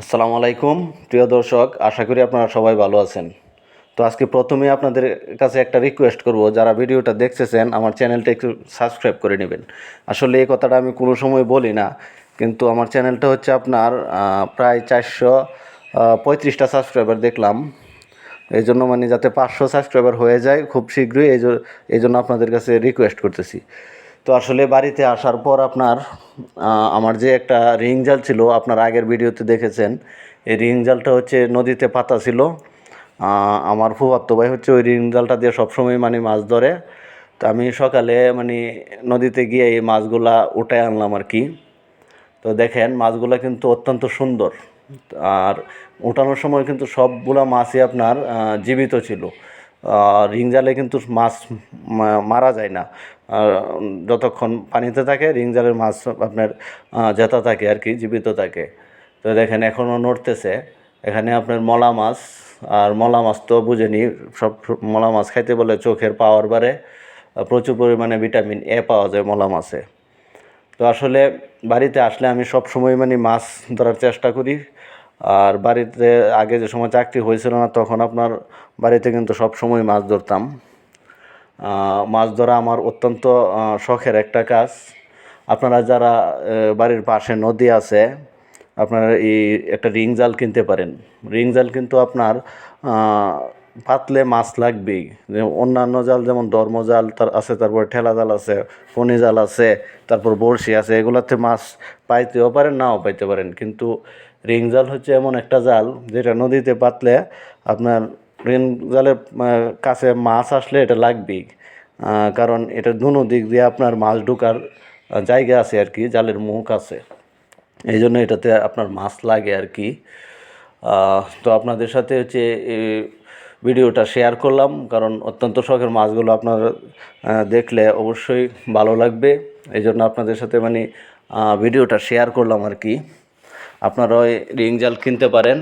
আসসালামু আলাইকুম। প্রিয় দর্শক, আশা করি আপনারা সবাই ভালো আছেন। তো আজকে প্রথমে আপনাদের কাছে একটা রিকোয়েস্ট করব, যারা ভিডিওটা দেখতেছেন, আমার চ্যানেলটা একটু সাবস্ক্রাইব করে নেবেন। আসলে এই কথাটা আমি কোনো সময় বলি না, কিন্তু আমার চ্যানেলটা হচ্ছে আপনার প্রায় চারশো পঁয়ত্রিশটা সাবস্ক্রাইবার দেখলাম। এই জন্য মানে যাতে পাঁচশো সাবস্ক্রাইবার হয়ে যায় খুব শীঘ্রই, এই জন্য আপনাদের কাছে রিকোয়েস্ট করতেছি। তো আসলে বাড়িতে আসার পর আপনার আমার যে একটা রিং জাল ছিল, আপনার আগের ভিডিওতে দেখেছেন, এই রিং জালটা হচ্ছে নদীতে পাতা ছিল। আমার ফুফাতো ভাই হচ্ছে ওই রিং জালটা দিয়ে সবসময় মানে মাছ ধরে। তো আমি সকালে মানে নদীতে গিয়ে এই মাছগুলা উঠে আনলাম আর কি। তো দেখেন, মাছগুলো কিন্তু অত্যন্ত সুন্দর। আর উঠানোর সময় কিন্তু সবগুলা মাছই আপনার জীবিত ছিল। রিং জালে কিন্তু মাছ মারা যায় না। যতক্ষণ পানিতে থাকে, রিং জালের মাছ আপনার জেতা থাকে আর কি, জীবিত থাকে। তো দেখেন এখনও নড়তেছে। এখানে আপনার মলা মাছ, আর মলা মাছ তো বুঝেনি, সব মলা মাছ খাইতে বলে চোখের পাওয়ার বাড়ে। প্রচুর পরিমাণে ভিটামিন এ পাওয়া যায় মলা মাছে। তো আসলে বাড়িতে আসলে আমি সব সময় মানে মাছ ধরার চেষ্টা করি। আর বাড়িতে আগে যে সময় চাকরি হয়েছিল না, তখন আপনার বাড়িতে কিন্তু সব সময় মাছ ধরতাম। মাছ ধরা আমার অত্যন্ত শখের একটা কাজ। আপনারা যারা বাড়ির পাশে নদী আছে, আপনারা এই একটা রিং জাল কিনতে পারেন। রিং জাল কিন্তু আপনার পাতলে মাছ লাগবেই। অন্যান্য জাল যেমন ধর্ম জাল তার আছে, তারপর ঠেলা জাল আছে, ফণি জাল আছে, তারপর বড়শি আছে, এগুলাতে মাছ পাইতেও পারেন, নাও পাইতে পারেন। কিন্তু রিং জাল হচ্ছে এমন একটা জাল যেটা নদীতে পাতলে আপনার রিং জালের কাছে মাছ আসলে এটা লাগবেই। কারণ এটা দুনো দিক দিয়ে আপনার মাছ ঢোকার জায়গা আছে আর কি, জালের মুখ আছে। এই জন্য এটাতে আপনার মাছ লাগে আর কি। তো আপনাদের সাথে হচ্ছে ভিডিওটা শেয়ার করলাম, কারণ অত্যন্ত শখের মাছগুলো আপনারা দেখলে অবশ্যই ভালো লাগবে। এই জন্য আপনাদের সাথে মানে ভিডিওটা শেয়ার করলাম আর কি। আপনারা ওই রিং জাল কিনতে পারেন।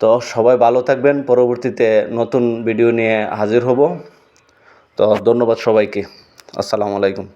তো সবাই ভালো থাকবেন। পরবর্তীতে নতুন ভিডিও নিয়ে হাজির হব। তো ধন্যবাদ সবাইকে। আসসালামু আলাইকুম।